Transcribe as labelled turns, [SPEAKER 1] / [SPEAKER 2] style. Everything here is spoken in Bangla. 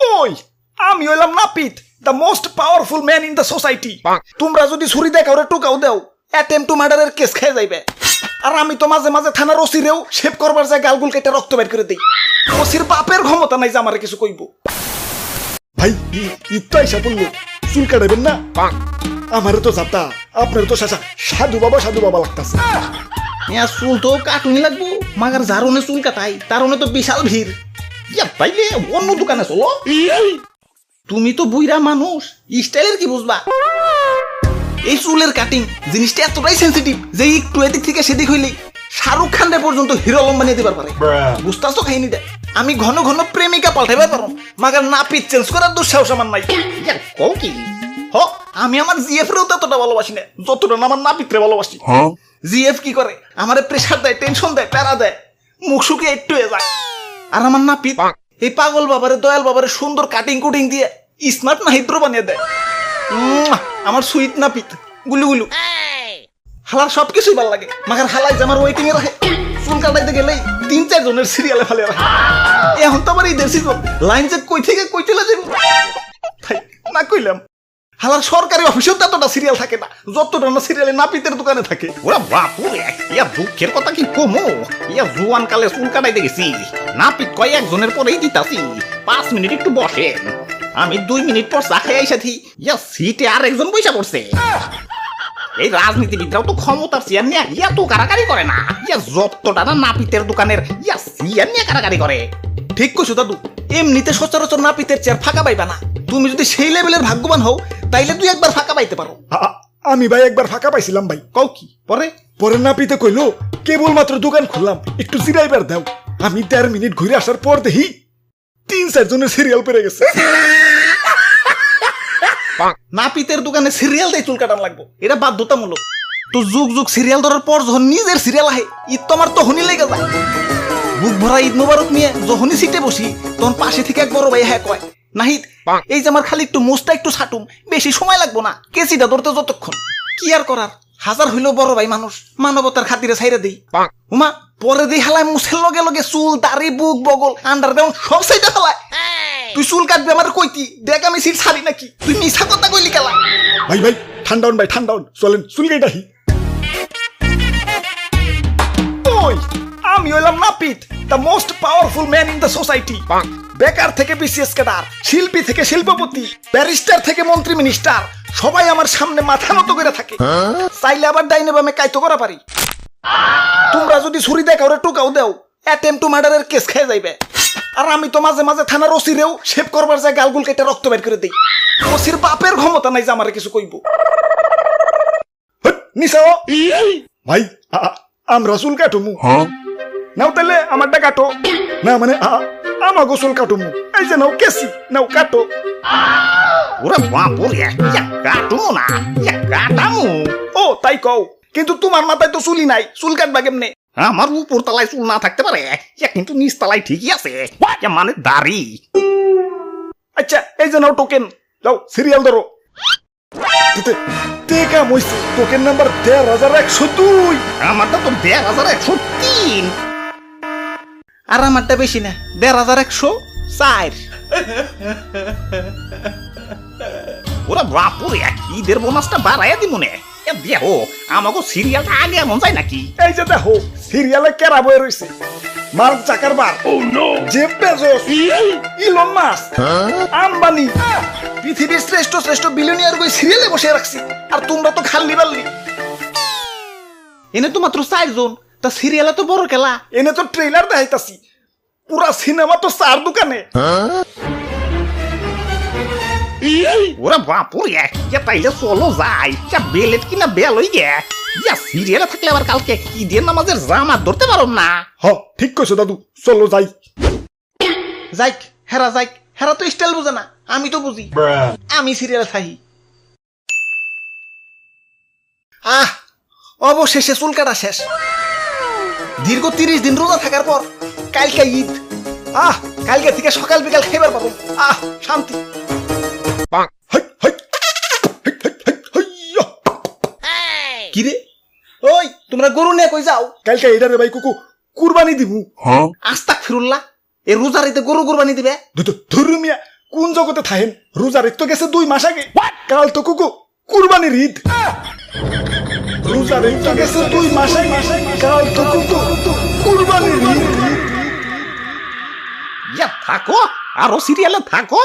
[SPEAKER 1] ওই আমি হইলাম নাপিত the most powerful man in the society তোমরা যদি ছুরি দেখাও রে টুকাও দেও অ্যাটেম্প টু মার্ডারের কেস খেয়ে যাইবে। আর আমি তো মাঝে মাঝে থানার ওসিরেও শেভ করবার যায় গালগুল কেটে রক্ত বের করে দেই। ওসির বাপের ক্ষমতা নাই যে আমারে কিছু কইব।
[SPEAKER 2] ভাই ইত্তা আইসা পড়ল। চুল কাটাবেন না? আমারও তো যাতা আপনার তো শাসা সাধু বাবা সাধু বাবা লাগতাছে।
[SPEAKER 1] ইয়া চুল তো কাটুনি লাগবো। মাগার যারনে চুল কাটাই তারনে তো বিশাল ভিড়। ইয়া তাইলে অন্য দোকানে চলো। তুমি তো বুইরা মানুষ স্টাইলের কি বুঝবা? এই চুলের কাটিং জিনিসটা এতটাই সেন্সিটিভ যে একটু এদিক থেকে সেদিক হইলেই শাহরুখ খান পর্যন্ত হিরো আলম বানিয়ে দিবার পারে। বুঝতাস তো খাইনি দে আমি ঘন ঘন প্রেমিকা পাল্টাইবার পারো মাগার নাপিত চেঞ্জ করার দুঃসাহস আমার নাই। কও কি? হ আমি আমার জিএফ রেও ততটা ভালোবাসি না যতটা না আমার নাপিত রে ভালোবাসি জিএফ কি করে? আমারে প্রেসার দেয় টেনশন দেয় প্যারা দেয় মুখ শুকিয়ে একটু হয়ে যায়। আর আমার নাপিত এই পাগল বাবারে দয়াল বাবারে সুন্দর কাটিং কুটিং দিয়ে স্মার্ট না হিদ্র বানিয়ে দেয়। আমার সুইট নাপিত গুলু গুলু। হালার সব কিছুই ভালো লাগে মাখার হালাই যে আমার ওয়েটিং এ রাখে চুল কাটাইতে গেলেই তিন চার জনের সিরিয়ালে ফেলে রাখে। এখন তো আমার ঈদের সিজন লাইন যে কই থেকে কই চলে যাব? না কইলাম। হালার সরকারি অফিসেও তো এতটা সিরিয়াল থাকে না। যতটা না সিরিয়ালে নাপিতের দোকানে থাকে।
[SPEAKER 3] ওরা বাপুরে ইয়া দুঃখের কথা কি কমো? ইয়া জুয়ান কালে চুল কাটাইতে গেছি নাপিত কয়েকজনের পরেই দিতাছি পাঁচ মিনিট একটু বসেন। আমি দুই মিনিট পর চা খেয়ে সাথী ইয়া সিটে আর একজন বৈশা পড়ছে। এই রাজনীতিবিদরাও তো ক্ষমতার চেয়ার নিয়ে ইয়া তো কারাকারি করে না। ইয়া যতটা না নাপিতের দোকানের ইয়া চেয়ার নিয়ে কারাকারি করে।
[SPEAKER 1] ঠিক কইছো দাদু এমনিতে সচরাচর নাপিতের চেয়ার ফাঁকা পাইবা না। তুমি যদি সেই লেভেলের ভাগ্যবান হও তাইলে তুই একবার ফাঁকা পাইতে পারো।
[SPEAKER 2] আমি ভাই একবার ফাঁকা পাইছিলাম ভাই।
[SPEAKER 1] কও কি? পরে?
[SPEAKER 2] পরে না পিতে কইলো কেবল মাত্র দোকান খুললাম একটু জিরাইবার দাও। আমি দেড় মিনিট ঘুরে আসার পর দেখি তিন চারজনের সিরিয়াল পেরে গেছে।
[SPEAKER 1] নাপিতের দোকানে সিরিয়াল দিয়ে চুল কাটান লাগবো। এটা বাধ্যতামূলক। তো যুগ যুগ সিরিয়াল ধরার পর যখন নিজের সিরিয়াল আহে ঈদ তো আমার তখনই লেগে যায়। বুক ভরা ঈদ মোবারক নিয়ে যখনই সিটে বসি তখন পাশে থেকে এক বড় ভাই হ্যাঁ কয় নাহিদ এই যে আমার খালি একটু মুসটা একটু ছাটুম বেশি সময় লাগবো না কেসিটা ধরতে যতক্ষণ। কি আর করার? হাজার হইলেও বড় ভাই মানুষ মানবতার খাতিরে ছাইরে দেই। উমা পরে দেই হালায় মুছের লগে লগে চুল দাড়ি বুক বগল আন্ডার সব সাইডে হালায় তুই চুল কাটবি আমার কইতি দেখ আমি সিট ছাড়ি নাকি। তুই মিছা কথা কইলি কেলা।
[SPEAKER 2] ভাই ভাই ঠান্ডা হন ভাই ঠান্ডা হন। চলেন চুল কেটাহি
[SPEAKER 1] ওই আমি হইলাম নাপিত the most powerful man in the society বেকার থেকে বিসিএস কেদার শিল্পী থেকে শিল্পপতি ব্যারিস্টার থেকে মন্ত্রী মিনিস্টার সবাই আমার সামনে মাথা মতো করে থাকে। চাইলে আবার ডাইনে বামে কাইতো করা পারি। তোমরা যদি ছুরি দেখাও রে টুকাও দেও অ্যাটেম্প টু মার্ডারের কেস খেয়ে যাইবে। আর আমি তো মাঝে মাঝে থানার ওসিরেও শেভ করবার যায় গালগুল কেটে রক্ত বের করে দেই। ওসির বাপের ক্ষমতা নাই যে আমারে কিছু কইব।
[SPEAKER 2] নিশাও ভাই আমরা চুল কাটুমু। নাও তাহলে আমারটা কাটো। না মানে আ- আমাগো চুল কাটুমু এই যে নাও কেসি নাও কাটো
[SPEAKER 3] ওরা বাপুরে কাটুমো না কাটামু
[SPEAKER 1] ও তাই কও কিন্তু তোমার মাথায় তো চুলি নাই চুল কাটবা কেমনে
[SPEAKER 3] আমার উপর তলায় চুল না থাকতে পারে কিন্তু নিচ তলায় ঠিকই আছে মানে দাড়ি
[SPEAKER 1] আচ্ছা এই যে নাও টোকেন
[SPEAKER 2] যাও সিরিয়াল ধরো টেকা মইছে টোকেন নাম্বার দেড় হাজার একশো দুই
[SPEAKER 3] আমারটা তো দেড় হাজার একশো তিন
[SPEAKER 1] আর আমারটা বেশি না দেড় হাজার একশো চার।
[SPEAKER 3] ওরা বাপুরে ঈদের বোনাসটা বাড়াইয়া দিব নে। এ দেহ আমাকে সিরিয়ালটা আগে এমন যায় নাকি?
[SPEAKER 2] এই যে দেখো সিরিয়ালে কেরা বয়ে রয়েছে Mark Zuckerberg Jeff Bezos Elon Musk
[SPEAKER 1] Ambani. পৃথিবীর শ্রেষ্ঠ শ্রেষ্ঠ বিলিয়নিয়ার বই সিরিয়ালে বসে রাখছি আর তোমরা তো খাল্লি বাল্লি। এনে তো মাত্র চারজন। তা সিরিয়ালে তো বড় খেলা।
[SPEAKER 2] এনে তো ট্রেলার দেখাইতাছি। পুরা সিনেমা তো চার দোকানে।
[SPEAKER 3] ওরা বাপুরে ইয়া তাইলে চলো যাই। বেলেট কিনা বেল হই গে। ইয়া সিরিয়ালে থাকলে আবার কালকে ঈদের নামাজের জামাত ধরতে পারো না?
[SPEAKER 2] হ ঠিক কইছো দাদু চলো যাই।
[SPEAKER 1] যাইক হেরা যাইক। হেরা তো স্টাইল বুঝে না আমি তো বুঝি। আমি সিরিয়ালে থাকি। আহ অবশেষে চুল কাটা শেষ। দীর্ঘ তিরিশ দিন রোজা থাকার পর কালকে ঈদ। আহ কালকে থেকে সকাল বিকাল খাইবার পাবো। আহ শান্তি। কিরে ওই তোমরা গরু নিয়ে কই যাও?
[SPEAKER 2] কালকে এটারে ভাই কুকু কুরবানি দিমু।
[SPEAKER 1] আস্তাক ফিরুল্লাহ
[SPEAKER 4] এই রোজারিতে গরু কোরবানি দিবে?
[SPEAKER 1] ধরু মিয়া কোন জগতে থাহেন? রোজার তো গেছে দুই মাস আগে। কাল তো কুকু কুরবানির ঈদ। তো
[SPEAKER 3] ইয়া থাকো আরও সিরিয়ালে থাকো।